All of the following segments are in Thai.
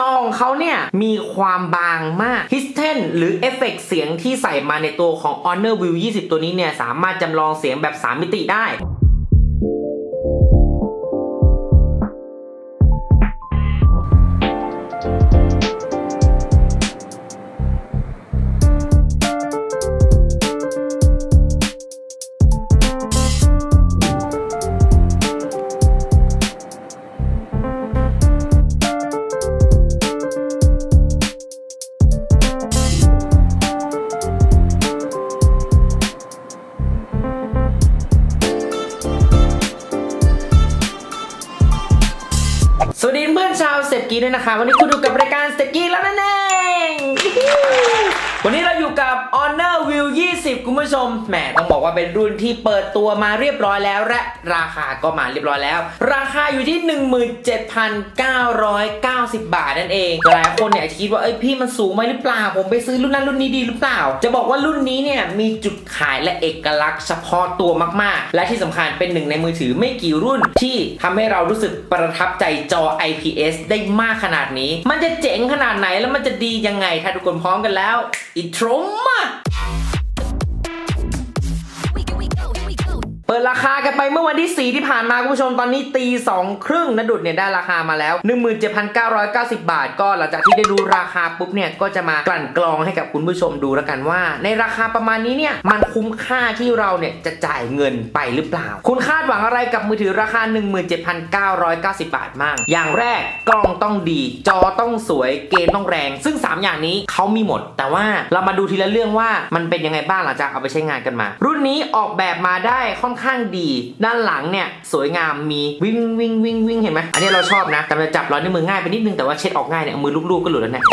จองเขาเนี่ย มีความบางมาก h i s t e n หรือเอฟเฟกเสียงที่ใส่มาในตัวของ Honor View 20 ตัวนี้เนี่ย สามารถจำลองเสียงแบบ 3 มิติได้ ค่ะ วันนี้คุณอยู่กับรายการเซฟกีแล้วนั่นเอง วันนี้เราอยู่กับ Honor View 20 คุณ ผู้ชมแหมต้องบอกว่าเป็นรุ่นที่เปิดตัวมาเรียบร้อยแล้วและราคาก็มาเรียบร้อยแล้ว ราคาอยู่ที่ 17,990 บาทนั่นเองหลายคนเนี่ยคิดว่าเอ้ยพี่มันสูงไหมหรือเปล่า ผมไปซื้อรุ่นนั้นรุ่นนี้ดีหรือเปล่า จะบอกว่ารุ่นนี้เนี่ยมีจุดขายและเอกลักษณ์เฉพาะตัวมากๆ และที่สำคัญเป็นหนึ่งในมือถือไม่กี่รุ่นที่ทำให้เรารู้สึกประทับใจจอ IPS ได้มากขนาดนี้ มันจะเจ๋งขนาดไหนแล้วมันจะดียังไง ถ้าทุกคนพร้อมกันแล้วอินโทรมา เปิดราคากันไปเมื่อวันที่ 4 ที่ผ่านมาคุณผู้ชมตอนนี้ตี2ครึ่งนะดุดเนี่ยได้ราคามาแล้ว 17,990 บาท ก็หลังจากที่ได้ดูราคาปุ๊บเนี่ยก็จะมากลั่นกรองให้กับคุณผู้ชมดูแล้วกันว่า ในราคาประมาณนี้เนี่ยมันคุ้มค่าที่เราเนี่ยจะจ่ายเงินไปหรือเปล่า คุณคาดหวังอะไรกับมือถือราคา 17,990 บาทมั่งอย่างแรกกล้องต้องดี จอต้องสวยเกมต้องแรง ซึ่ง 3 อย่างนี้เขามีหมด แต่ว่าเรามาดูทีละเรื่องว่ามันเป็นยังไงบ้างหลังจากเอาไปใช้งานกันมา รุ่นนี้ออกแบบมาได้ค่อนข้างดี ด้านหลังเนี่ยสวยงามมีวิ่งวิ่งวิ่งวิ่งเห็นไหมอันนี้เราชอบนะแต่มันจะจับร้อยนิ้วมือง่ายไปนิดนึงแต่ว่าเช็ดออกง่ายเนี่ยมือลูบๆก็หลุดแล้วเนี่ย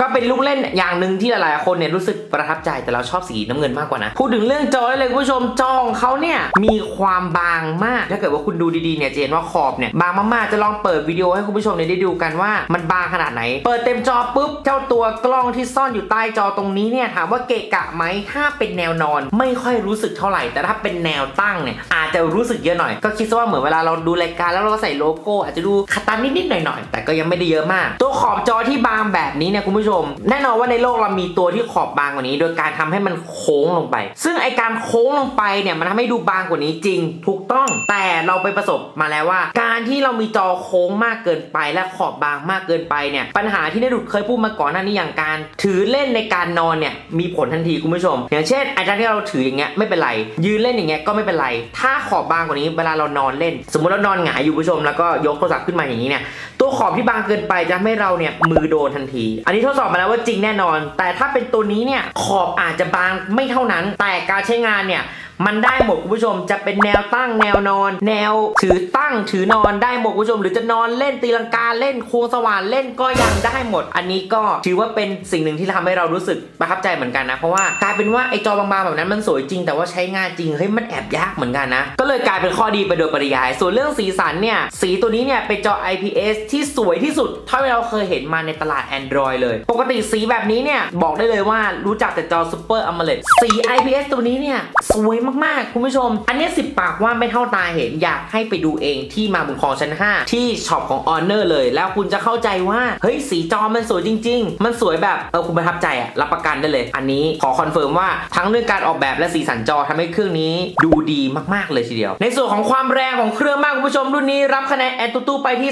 ก็เป็นลูกเล่นอย่างหนึ่งที่หลายๆคนเนี่ยรู้สึกประทับใจแต่เราชอบสีน้ำเงินมากกว่านะพูดถึงเรื่องจอได้เลยคุณผู้ชมจอของเขาเนี่ยมีความบางมาก ถ้าเกิดว่าคุณดูดีๆเนี่ยจะเห็นว่าขอบเนี่ยบางมากๆจะลองเปิดวิดีโอให้คุณผู้ชมเนี่ยได้ดูกันว่ามันบางขนาดไหน เปิดเต็มจอปุ๊บเจ้าตัวกล้องที่ซ่อนอยู่ใต้จอตรงนี้เนี่ยถามว่าเกะกะไหมถ้าเป็นแนวนอน ไม่ค่อยรู้สึกเท่าไหร่แต่ถ้าเป็นแนวตั้งเนี่ยอาจจะรู้สึกเยอะหน่อย ก็คิดซะว่าเหมือนเวลาเราดูรายการแล้วเราก็ใส่โลโก้อาจจะดูขตันนิดๆหน่อยๆแต่ก็ยังไม่ได้เยอะมาก ตัวขอบจอที่บางแบบนี้เนี่ยคุณผู้ชม แน่นอนว่าในโลกเรามีตัวที่ขอบบางกว่านี้ โดยการทำให้มันโค้งลงไป ซึ่งไอการโค้งลงไปเนี่ยมันทำให้ดูบางกว่านี้จริง ถูกต้อง แต่เราไปประสบมาแล้วว่า การที่เรามีจอโค้งมากเกินไป และขอบบางมากเกินไปเนี่ยปัญหาที่ได้ดุดเคยพูดมาก่อนหน้านี้อย่างการ ถือเล่นในการนอนเนี่ยมีผลทันทีคุณผู้ชม อย่างเช่นอาจารย์ที่เราถืออย่างเงี้ยไม่เป็นไรยืนเล่นอย่างเงี้ยก็ไม่เป็นไรถ้าขอบบางกว่านี้เวลาเรานอนเล่น สมมุติเรานอนหงายอยู่ผู้ชม แล้วก็ยกโทรศัพท์ขึ้นมาอย่างนี้เนี่ยตัวขอบที่บางเกินไปจะทำให้เราเนี่ยมือโดนทันที อันนี้ทดสอบมาแล้วว่าจริงแน่นอน แต่ถ้าเป็นตัวนี้เนี่ยขอบอาจจะบางไม่เท่านั้น แต่การใช้งานเนี่ย มันได้หมดคุณผู้ชมจะเป็นแนวตั้งแนวนอน แนวถือตั้งถือนอนได้หมดคุณผู้ชม หรือจะนอนเล่นตีลังกาเล่นควงสว่านเล่นก็ยังได้หมด อันนี้ก็ถือว่าเป็นสิ่งหนึ่งที่ทำให้เรารู้สึกประทับใจเหมือนกันนะเพราะว่ากลายเป็นว่าไอ้จอบางๆแบบนั้นมันสวยจริง แต่ว่าใช้งานจริงเฮ้ยมันแอบยากเหมือนกันนะก็เลยกลายเป็นข้อดีไปโดยปริยาย ส่วนเรื่องสีสันเนี่ยสีตัวนี้เนี่ยเป็นจอ IPS ที่สวยที่สุดเท่าที่เราเคยเห็นมาในตลาด Android เลย ปกติสีแบบนี้เนี่ยบอกได้เลยว่ารู้จักแต่จอ Super AMOLED สี IPS ตัวนี้เนี่ยสวยมากๆ คุณผู้ชม อันนี้สิบปากว่าไม่เท่าตาเห็นอยากให้ไปดูเองที่มาบุญครองชั้น 5 ที่ช็อปของ Honor เลย แล้วคุณจะเข้าใจว่า เฮ้ย สีจอมันสวยจริง ๆ มันสวยแบบเออคุณประทับใจอะรับประกันได้เลย อันนี้ขอคอนเฟิร์มว่าทั้งเรื่องการออกแบบและสีสันจอทำให้เครื่องนี้ดูดีมากๆเลยทีเดียว ในส่วนของความแรงของเครื่องมากคุณผู้ชมรุ่นนี้รับคะแนนแอนตูตูไปที่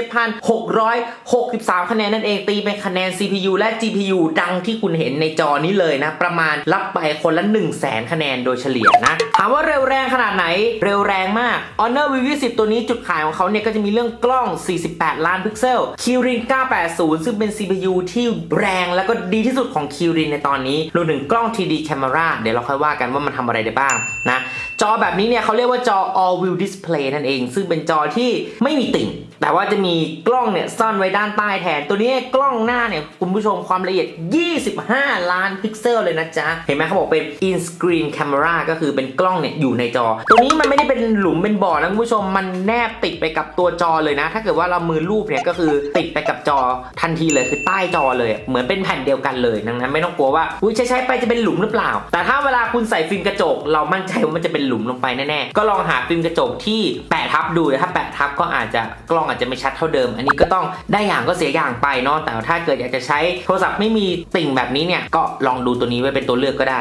277,663 คะแนนนั่นเองตีเป็นคะแนน CPU และ GPU ดังที่คุณเห็นในจอนี้เลยนะประมาณรับไปคนละ 1 0 0 0 0แสนคะแนนโดยเฉลี่ยนะ ถามว่าเร็วแรงขนาดไหน เร็วแรงมาก Honor View 20ตัวนี้จุดขายของเขาเนี่ยก็จะมีเรื่องกล้อง 48 ล้านพิกเซล Kirin 980 ซึ่งเป็น CPU ที่แรงแล้วก็ดีที่สุดของ Kirin ในตอนนี้รวมถึงกล้อง 3D Camera เดี๋ยวเราค่อยว่ากันว่ามันทำอะไรได้บ้างนะ จอแบบนี้เนี่ยเขาเรียกว่าจอ All View Display นั่นเอง ซึ่งเป็นจอที่ไม่มีติ่ง แต่ว่าจะมีกล้องเนี่ยซ่อนไว้ด้านใต้แทน ตัวนี้กล้องหน้าเนี่ยคุณผู้ชมความละเอียด 25 ล้านพิกเซลเลยนะจ๊ะ เห็นไหมเขาบอกเป็น in screen camera ก็คือเป็นกล้องเนี่ยอยู่ในจอ ตัวนี้มันไม่ได้เป็นหลุมเป็นบ่อนะคุณผู้ชมมันแนบติดไปกับตัวจอเลยนะ ถ้าเกิดว่าเรามือรูปเนี่ยก็คือติดไปกับจอทันทีเลยคือใต้จอเลย เหมือนเป็นแผ่นเดียวกันเลยดังนั้นไม่ต้องกลัวว่าอุ้ยใช้ๆไปจะเป็นหลุมหรือเปล่า แต่ถ้าเวลาคุณใส่ฟิล์มกระจก เรามั่นใจว่ามันจะเป็นหลุมลงไปแน่ๆ ก็ลองหาฟิล์มกระจกที่แปะทับดูถ้าแปะทับก็อาจจะกล้องอาจจะไม่ชัดเท่าเดิม อันนี้ก็ต้องได้อย่างก็เสียอย่างไปเนาะแต่ถ้าเกิดอยากจะใช้โทรศัพท์ไม่มีติ่งแบบนี้เนี่ยก็ลองดูตัวนี้ไว้เป็นตัวเลือกก็ได้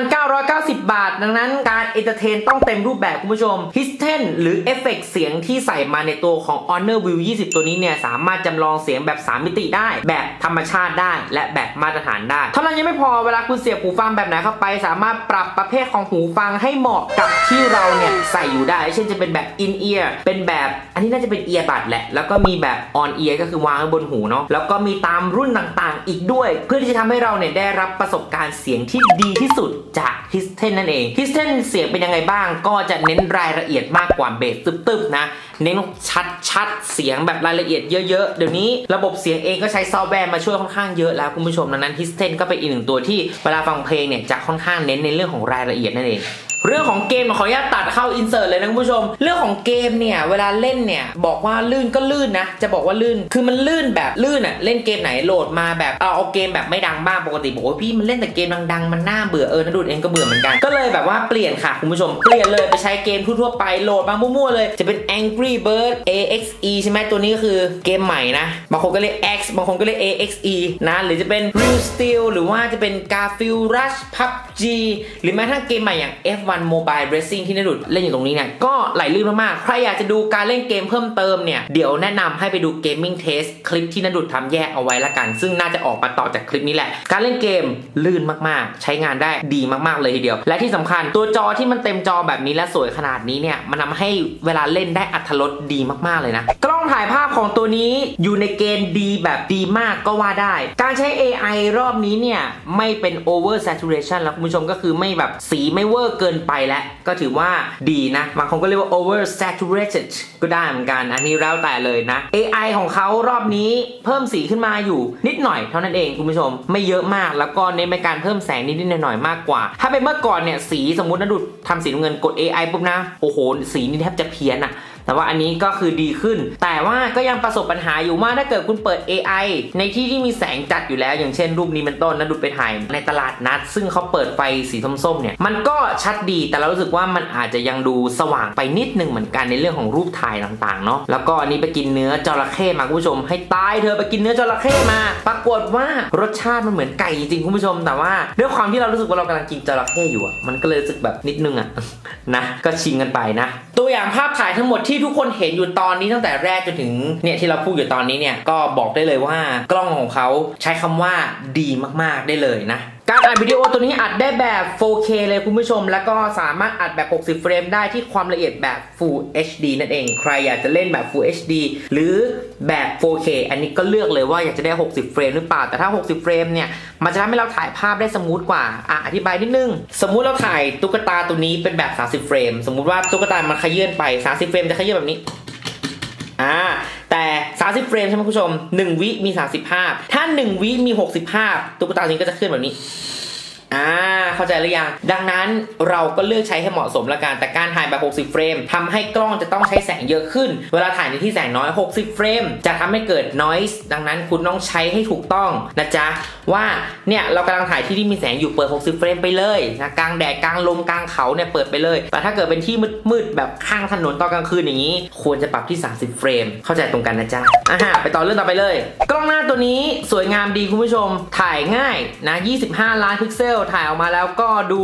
17,990 บาท ดังนั้นการเอนเตอร์เทนต้องเต็มรูปแบบคุณผู้ชม h i s t e n หรือเอฟเฟกเสียงที่ใส่มาในตัวของ Honor View 20 ตัวนี้เนี่ยสามารถจำลองเสียงแบบ 3 มิติได้ แบบธรรมชาติได้ และแบบมาตรฐานได้เท่านั้นยังไม่พอเวลาคุณเสียบหูฟังแบบไหนเข้าไป สามารถปรับประเภทของหูฟังให้เหมาะกับที่เราเนี่ยใส่อยู่ได้ เช่นจะเป็นแบบ in ear เป็นแบบอันนี้น่าจะเป็น ear bud แหละ แล้วก็มีแบบ on ear ก็คือวางไว้บนหูเนาะแล้วก็มีตามรุ่นต่างๆ อีกด้วย เพื่อที่จะทำให้เราเนี่ยได้รับประสบการณ์เสียงที่ดีที่สุดจาก h i s t e n นั่นเอง h i s t e n เสียงเป็นยังไงบ้าง ก็จะเน้นรายละเอียดมากกว่าเบสตึบๆนะเน้นชัดชัดเสียงแบบรายละเอียดเยอะ ๆ เดี๋ยวนี้ระบบเสียงเองก็ใช้ซอฟต์แวร์มาช่วยค่อนข้างเยอะแล้วคุณผู้ชมดังนั้น h i s t e n ก็เป็นอีกหนึ่งตัวที่เวลาฟังเพลงเนี่ยจะค่อนข้างเน้นในเรื่องของรายละเอียดนั่นเอง เรื่องของเกมขออนุญาตตัดเข้าอินเสิร์ตเลยนะคุณผู้ชม เรื่องของเกมเนี่ยเวลาเล่นเนี่ยบอกว่าลื่นก็ลื่นนะ จะบอกว่าลื่นคือมันลื่นแบบลื่นอะเล่นเกมไหนโหลดมาแบบเอาเอาเกมแบบไม่ดังบ้างปกติบอกว่าพี่มันเล่นแต่เกมดังๆ มันน่าเบื่อเออนะดูดเองก็เบื่อเหมือนกัน ก็เลยแบบว่าเปลี่ยนค่ะคุณผู้ชมเปลี่ยนเลยไปใช้เกมทั่วๆไปโหลดมามั่วๆเลย จะเป็น Angry Bird AXE ใช่ไหมตัวนี้ก็คือเกมใหม่นะบางคนก็เรียก X บางคนก็เรียก AXE นะหรือจะเป็น Real Steel หรือว่าจะเป็น Garfield Rush PUBG หรือแม้กระทั่งเกมใหม่อย่าง F1 Mobile Racing ที่นดุดเล่นอยู่ตรงนี้เนี่ยก็ไหลลื่นมากๆ ใครอยากจะดูการเล่นเกมเพิ่มเติมเนี่ย เดี๋ยวแนะนำให้ไปดู Gaming Test คลิปที่นดุดทำแยกเอาไว้ละกัน ซึ่งน่าจะออกมาต่อจากคลิปนี้แหละ การเล่นเกมลื่นมากๆ ใช้งานได้ดีมากๆเลยทีเดียว และที่สำคัญตัวจอที่มันเต็มจอแบบนี้และสวยขนาดนี้เนี่ยมันทำให้เวลาเล่นได้อัตรสดีมากๆเลยนะกล้องถ่ายภาพของตัวนี้อยู่ในเกณฑ์ดีแบบดีมากก็ว่าได้ การใช้ AI รอบนี้เนี่ยไม่เป็น over saturation แล้วคุณผู้ชมก็คือไม่แบบสีไม่เวอร์เกินไปแล้วก็ถือว่าดีนะบางคนก็เรียกว่า over saturated ก็ได้เหมือนกัน อันนี้แล้วแต่เลยนะ AI ของเขารอบนี้เพิ่มสีขึ้นมาอยู่นิดหน่อยเท่านั้นเองคุณผู้ชมไม่เยอะมากแล้วก็เน้นไปการเพิ่มแสงนิดๆหน่อยๆมากกว่า ถ้าเป็นเมื่อก่อนเนี่ยสีสมมตินะดุดทำสีน้ำเงินกด AI ปุ๊บนะโอ้โหสีนี่แทบจะเพี้ยนอะแต่ว่าอันนี้ก็คือดีขึ้น แต่ว่าก็ยังประสบปัญหาอยู่ว่าถ้าเกิดคุณเปิด AI ในที่ที่มีแสงจัดอยู่แล้ว อย่างเช่น รูปนี้เป็นต้นนะดูไปถ่ายในตลาดนัด ซึ่งเขาเปิดไฟสีส้มๆเนี่ยมันก็ชัดดีแต่เรารู้สึกว่ามันอาจจะยังดูสว่างไปนิดนึงเหมือนกันในเรื่องของรูปถ่ายต่างๆเนาะแล้วก็อันนี้ไปกินเนื้อจระเข้มาคุณผู้ชม ให้ตายเธอไปกินเนื้อจระเข้มา ปรากฏว่ารสชาติมันเหมือนไก่จริงคุณผู้ชม แต่ว่าด้วยความที่เรารู้สึกว่าเรากำลังกินจระเข้อยู่อะมันก็เลยรู้สึกแบบนิดนึงอะนะก็ชิงกันไปนะ ตัวอย่างภาพถ่ายทั้งหมดที่ทุกคนเห็นอยู่ตอนนี้ตั้งแต่แรกจนถึงเนี่ยที่เราพูดอยู่ตอนนี้เนี่ยก็บอกได้เลยว่ากล้องของเขาใช้คำว่าดีมากๆได้เลยนะ การอัดวิดีโอตัวนี้อัดได้แบบ 4K เลยคุณผู้ชม แล้วก็สามารถอัดแบบ 60 เฟรมได้ที่ความละเอียดแบบ Full HD นั่นเอง ใครอยากจะเล่นแบบ Full HD หรือแบบ 4K อันนี้ก็เลือกเลยว่าอยากจะได้ 60 เฟรมหรือเปล่า แต่ถ้า 60 เฟรมเนี่ย มันจะทำให้เราถ่ายภาพได้สมูทกว่า อะ อธิบายนิดนึง สมมุติเราถ่ายตุ๊กตาตัวนี้เป็นแบบ 30 เฟรม สมมุติว่าตุ๊กตามันขยื่นไป 30 เฟรมจะขยื่นแบบนี้ อ่า 30 เฟรมใช่ไหมคุณผู้ชม 1 วิมี30ภาพถ้า 1 วิมี60ภาพตุ๊กตาตัวนี้ก็จะเคลื่อนแบบนี้ อ่า เข้าใจหรือยัง ดังนั้นเราก็เลือกใช้ให้เหมาะสมละกันแต่การถ่ายแบบ 60 เฟรมทำให้กล้องจะต้องใช้แสงเยอะขึ้น เวลาถ่ายในที่แสงน้อย 60 เฟรมจะทำให้เกิด noise ดังนั้นคุณต้องใช้ให้ถูกต้องนะจ๊ะว่าเนี่ยเรากำลังถ่ายที่ที่มีแสงอยู่เปิด 60 เฟรมไปเลยนะกลางแดดกลางลมกลางเขาเนี่ยเปิดไปเลย แต่ถ้าเกิดเป็นที่มืดๆแบบข้างถนนตอนกลางคืนอย่างนี้ ควรจะปรับที่ 30 เฟรม เข้าใจตรงกันนะจ๊ะอะฮะไปต่อเรื่องต่อไปเลย กล้องหน้าตัวนี้สวยงามดีคุณผู้ชมถ่ายง่ายนะ 25 ล้านพิกเซลถ่ายออกมาแล้วแล้วก็ดู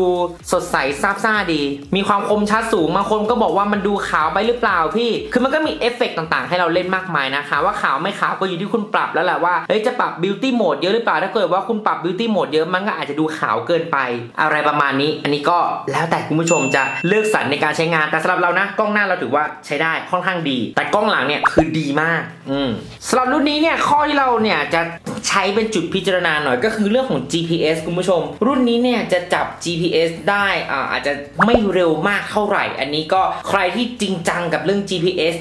สดใสซาบซ่าดี มีความคมชัดสูงบางคนก็บอกว่ามันดูขาวไปหรือเปล่าพี่ คือมันก็มีเอฟเฟกต์ต่างๆ ให้เราเล่นมากมายนะคะ ว่าขาวไม่ขาวก็อยู่ที่คุณปรับแล้วแหละว่าเฮ้ยจะปรับบิวตี้โหมดเยอะหรือเปล่าถ้าเกิดว่าคุณปรับบิวตี้โหมดเยอะมันก็อาจจะดูขาวเกินไป อะไรประมาณนี้ อันนี้ก็แล้วแต่คุณผู้ชมจะเลือกสรรในการใช้งานแต่สำหรับเรานะกล้องหน้าเราถือว่าใช้ได้ค่อนข้างดี แต่กล้องหลังเนี่ยคือดีมากอืมสำหรับรุ่นนี้เนี่ยข้อที่เราเนี่ยจะใช้เป็นจุดพิจารณาหน่อยก็คือเรื่องของ GPS คุณผู้ชม รุ่นนี้เนี่ยจะจับ GPS ได้อ่าอาจจะไม่เร็วมากเท่าไหร่ อันนี้ก็ใครที่จริงจังกับเรื่อง GPS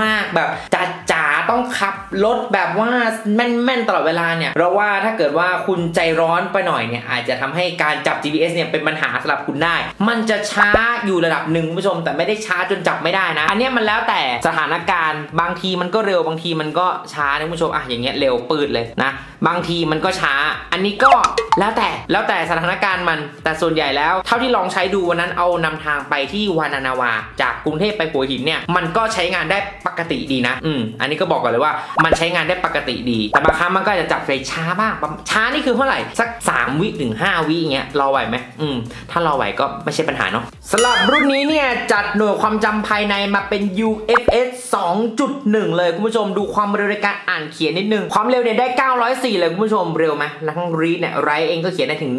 มาก ๆ แบบจ๋าจ๋าต้องขับรถแบบว่าแม่น ๆ ตลอดเวลาเนี่ยเพราะว่าถ้าเกิดว่าคุณใจร้อนไปหน่อยเนี่ยอาจจะทำให้การจับ GPS เนี่ยเป็นปัญหาสำหรับคุณได้ มันจะช้าอยู่ระดับหนึ่งคุณผู้ชม แต่ไม่ได้ช้าจนจับไม่ได้นะ อันเนี้ยมันแล้วแต่สถานการณ์บางทีมันก็เร็วบางทีมันก็ช้านะคุณผู้ชมอะอย่างเงี้ยเร็วปืดเลยนะบางทีมันก็ช้า อันนี้ก็แล้วแต่แล้วแต่สถานการณ์มัน แต่ส่วนใหญ่แล้ว เท่าที่ลองใช้ดูวันนั้นเอานำทางไปที่วานานาวา จากกรุงเทพไปหัวหินเนี่ยมันก็ใช้งานได้ปกติดีนะ อืมอันนี้ก็บอกก่อนเลยว่ามันใช้งานได้ปกติดี แต่บางครั้งมันก็จะจับใจช้าบ้าง ช้านี่คือเท่าไหร่ สัก 3 วิถึง 5 วิอย่างเงี้ยรอไหวไหมอืมถ้ารอไหวก็ไม่ใช่ปัญหาเนาะสำหรับรุ่นนี้เนี่ยจัดหน่วยความจำภายในมาเป็น UFS 2.1 เลยคุณผู้ชมดูความเร็วในการอ่านเขียนนิดนึง ความเร็วเนี่ยได้ 904 เลยคุณผู้ชมเร็วไหมแล้วทั้งรีดเนี่ยไรเองก็เขียนได้ถึง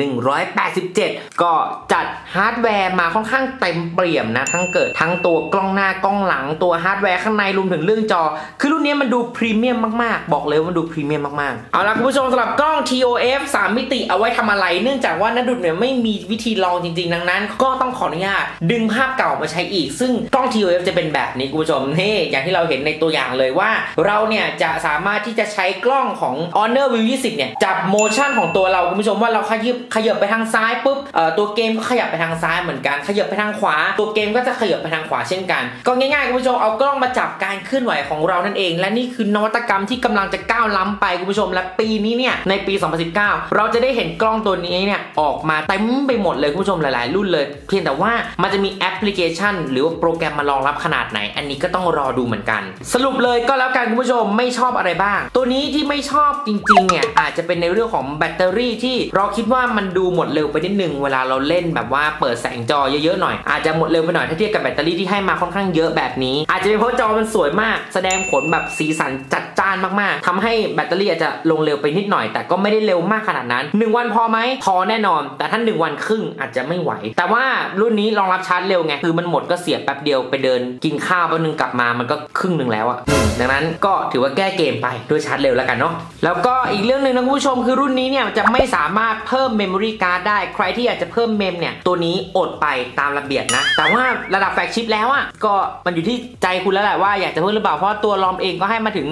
87 ก็จัดฮาร์ดแวร์มาค่อนข้างเต็มเปี่ยมนะ ทั้งเกิดทั้งตัวกล้องหน้ากล้องหลังตัวฮาร์ดแวร์ข้างในรวมถึงเรื่องจอ คือรุ่นนี้มันดูพรีเมียมมากๆ บอกเลยว่ามันดูพรีเมียมมากๆ เอาละคุณผู้ชมสำหรับกล้อง TOF 3 มิติเอาไว้ทำอะไร เนื่องจากว่านัดดุดเนี่ยไม่มีวิธีลองจริงๆ ดังนั้น ก็ต้องขออนุญาตดึงภาพเก่ามาใช้อีก ซึ่งกล้อง TOF จะเป็นแบบนี้คุณผู้ชมนี่อย่างที่เราเห็นในตัวอย่างเลยว่า เราเนี่ยจะสามารถที่จะใช้กล้องของ Honor View 20เนี่ยจับโมชั่นของตัวเราคุณผู้ชมว่าเราขยับขยับไปทางซ้ายปุ๊บตัวเกมก็ขยับไปทางซ้ายเหมือนกัน ขยับไปทางขวา ตัวเกมก็จะขยับไปทางขวาเช่นกัน ก็ง่ายๆคุณผู้ชมเอากล้องมาจับการเคลื่อนไหวของเรานั่นเอง และนี่คือนวัตกรรมที่กำลังจะก้าวล้ำไปคุณผู้ชม และปีนี้เนี่ยในปี 2019 เราจะได้เห็นกล้องตัวนี้เนี่ยออกมาเต็มไปหมดเลยคุณผู้ชมหลาย ๆ รุ่นเลย เพียงแต่ว่ามันจะมีแอปพลิเคชัน หรือว่าโปรแกรมมารองรับขนาดไหน อันนี้ก็ต้องรอดูเหมือนกัน สรุปเลยก็แล้วกันคุณผู้ชมไม่ชอบอะไรบ้าง ตัวนี้ที่ไม่ชอบจริงๆเนี่ยอาจจะเป็นในเรื่องของแบตเตอรี่ที่เราคิดว่ามันดูหมดเร็วไปนิดนึงเวลาเราเล่นแบบว่าเปิดแสงจอเยอะๆหน่อยอาจจะหมดเร็วไปหน่อยถ้าเทียบกับแบตเตอรี่ที่ให้มาค่อนข้างเยอะแบบนี้ อาจจะเป็นเพราะจอมันสวยมาก แสดงผลแบบสีสันจัดจ้านมากๆทำให้แบตเตอรี่อาจจะลงเร็วไปนิดหน่อย แต่ก็ไม่ได้เร็วมากขนาดนั้น 1 วันพอไหมพอแน่นอน แต่ถ้า1วันครึ่งอาจจะไม่ไหว แต่ว่ารุ่นนี้รองรับชาร์จเร็วไงคือมันหมดก็เสียบแป๊บเดียวไปเดิน กินข้าวแป๊บนึงกลับมามันก็ครึ่งหนึ่งแล้วอะดังนั้นก็ถือว่าแก้เกมไปด้วยชาร์จเร็วแล้วกันเนาะแล้วก็อีกเรื่องหนึ่งนะคุณผู้ชมคือรุ่นนี้เนี่ยจะไม่สามารถเพิ่มเมมโมรี่การ์ดได้ใครที่อยากจะเพิ่มเมมเนี่ย ตัวนี้อดไปตามระเบียบนะ แต่ว่าระดับแฟลกชิปแล้วอะก็มันอยู่ที่ใจคุณแล้วแหละว่าอยากจะเพิ่มหรือเปล่า เพราะตัวรอมเองก็ให้มาถึง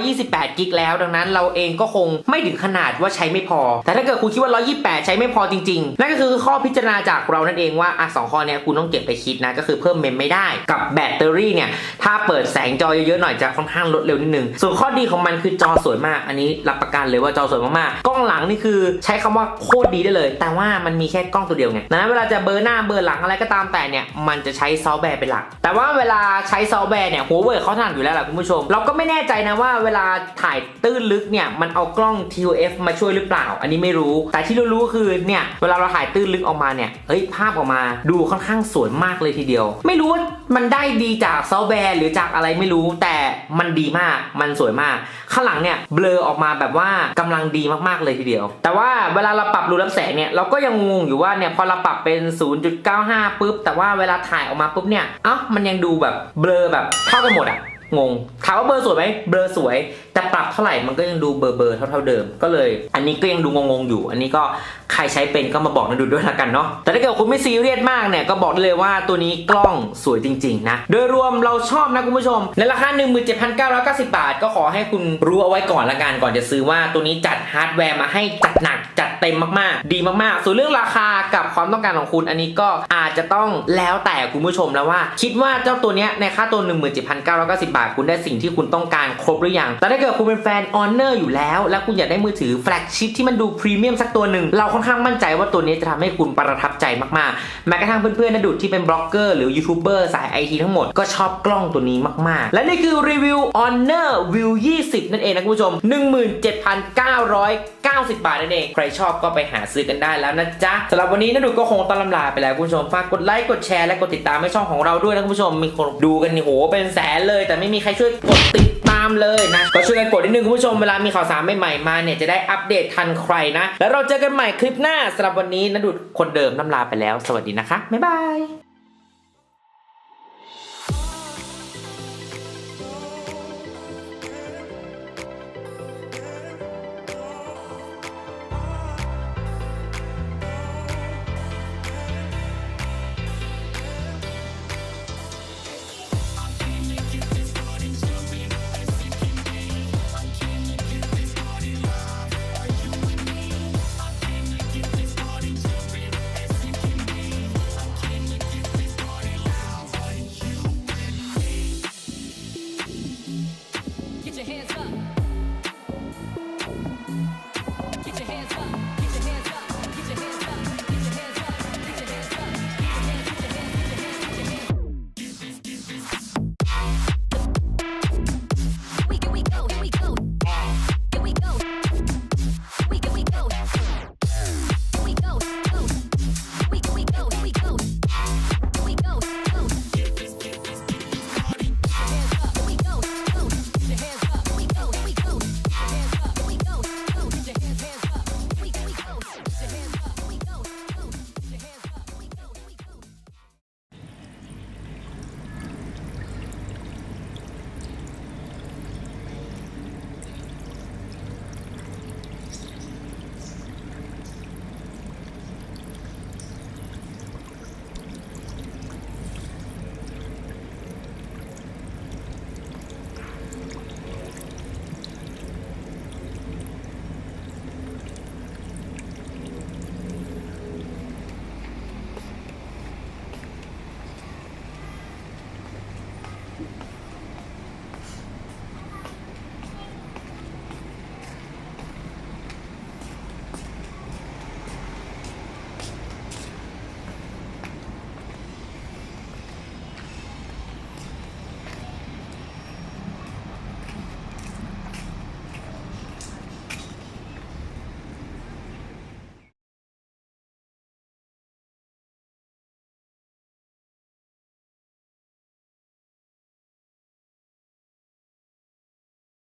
128 กิกแล้ว ดังนั้นเราเองก็คงไม่ถึงขนาดว่าใช้ไม่พอ แต่ถ้าเกิดคุณคิดว่า 128 ใช้ไม่พอจริงๆ นั่นก็คือข้อพิจารณาจากเรานั่นเองว่าอะสองข้อเนี้ยคุณต้องเก็บไปคิดนะ ก็คือเพิ่มเมมไม่ได้ กับแบตเตอรี่เนี่ย ถ้าเปิดแสงจอเยอะๆหน่อยจะค่อนข้างลดเร็วนิดนึง ส่วนข้อดีของมันคือจอสวยมาก อันนี้รับประกันเลยว่าจอสวยมากๆ กล้องหลังนี่คือใช้คำว่าโคตรดีได้เลย แต่ว่ามันมีแค่กล้องตัวเดียวไงดังนั้นเวลาจะเบอร์หน้าเบอร์หลังอะไรก็ตามแต่เนี่ยมันจะใช้ซอฟต์แวร์เป็นหลัก แต่ว่าเวลาใช้ซอฟต์แวร์เนี่ยหัวเว่ยเขาถนัดอยู่แล้วแหละคุณผู้ชม เราก็ไม่แน่ใจนะว่าเวลาถ่ายตื้นลึกเนี่ยมันเอากล้อง TOF มาช่วยหรือเปล่า อันนี้ไม่รู้ แต่ที่รู้ๆคือเนี่ยเวลาเราถ่ายตื้นลึกออกมาเนี่ยเฮ้ยภาพออกมาดูค่อนข้างสวยมากเลยทีเดียว ไม่รู้ว่ามันได้ดีจากซอฟต์แวร์หรือจากอะไรไม่รู้แต่มันดีมากมันสวยมาก ข้างหลังเนี่ยเบลอออกมาแบบว่ากำลังดีมากๆเลยทีเดียว แต่ว่าเวลาเราปรับรูรับแสงเนี่ยเราก็ยังงงอยู่ว่าเนี่ยพอเราปรับเป็น 0.95ปุ๊บ แต่ว่าเวลาถ่ายออกมาปุ๊บเนี่ยเอ้ามันยังดูแบบเบลอแบบเท่ากันหมดอะงง ถามว่าเบลอสวยไหมเบลอสวย แต่ปรับเท่าไหร่มันก็ยังดูเบลอเบลอเท่าเท่าๆเดิม ก็เลย อันนี้ก็ยังดูงงๆอยู่ อันนี้ก็ใครใช้เป็นก็มาบอกนะดูด้วยละกันเนาะแต่ถ้าเกิดคุณไม่ซีเรียสมากเนี่ยก็บอกเลยว่าตัวนี้กล้องสวยจริงๆนะโดยรวมเราชอบนะคุณผู้ชม ในราคา 17,990 บาท ก็ขอให้คุณรู้เอาไว้ก่อนละกันก่อนจะซื้อว่าตัวนี้จัดฮาร์ดแวร์มาให้จัดหนักจัดเต็มมากๆ ดีมากๆ ส่วนเรื่องราคากับความต้องการของคุณ อันนี้ก็อาจจะต้องแล้วแต่คุณผู้ชมแล้วว่า คิดว่าเจ้าตัวเนี้ยในค่าตัว 17,990 บาท คุณได้สิ่งที่คุณต้องการครบหรือยังแต่ถ้าเกิดคุณเป็นแฟน Honor อร์อยู่แล้ว และคุณอยากได้มือถือแฟลกชิพที่มันดูพรีเมียมสักตัวหนึ่งเราค่อนข้างมั่นใจว่าตัวนี้จะทำให้คุณประทับใจมากๆ แม้กระทั่งเพื่อนๆนะดุดที่เป็นบล็อกเกอร์หรือยูทูบเบอร์สายไอทีทั้งหมดก็ชอบกล้องตัวนี้มากๆ และนี่คือรีวิว Honor View 20 นั่นเองนะคุณผู้ชม 17,990 บาทนั่นเอง ใครชอบก็ไปหาซื้อกันได้แล้วนะจ๊ะสำหรับวันนี้นะดุดก็คงต้องลำลาไปแล้วคุณผู้ชมฝากกดไลค์กดแชร์และกดติดตามให้ช่องของเราด้วยนะคุณผู้ชมมีคนดูกันโหเป็นแสนเลย แต่ไม่มีใครช่วยกดติดามเลยนะ ก็ช่วยกันกดนิดนึงคุณผู้ชมเวลามีข่าวสารใหม่ๆมาเนี่ยจะได้อัปเดตทันใครนะ แล้วเราเจอกันใหม่คลิปหน้าสำหรับวันนี้นะดุดคนเดิมน้ำลาไปแล้ว สวัสดีนะคะบ๊ายบาย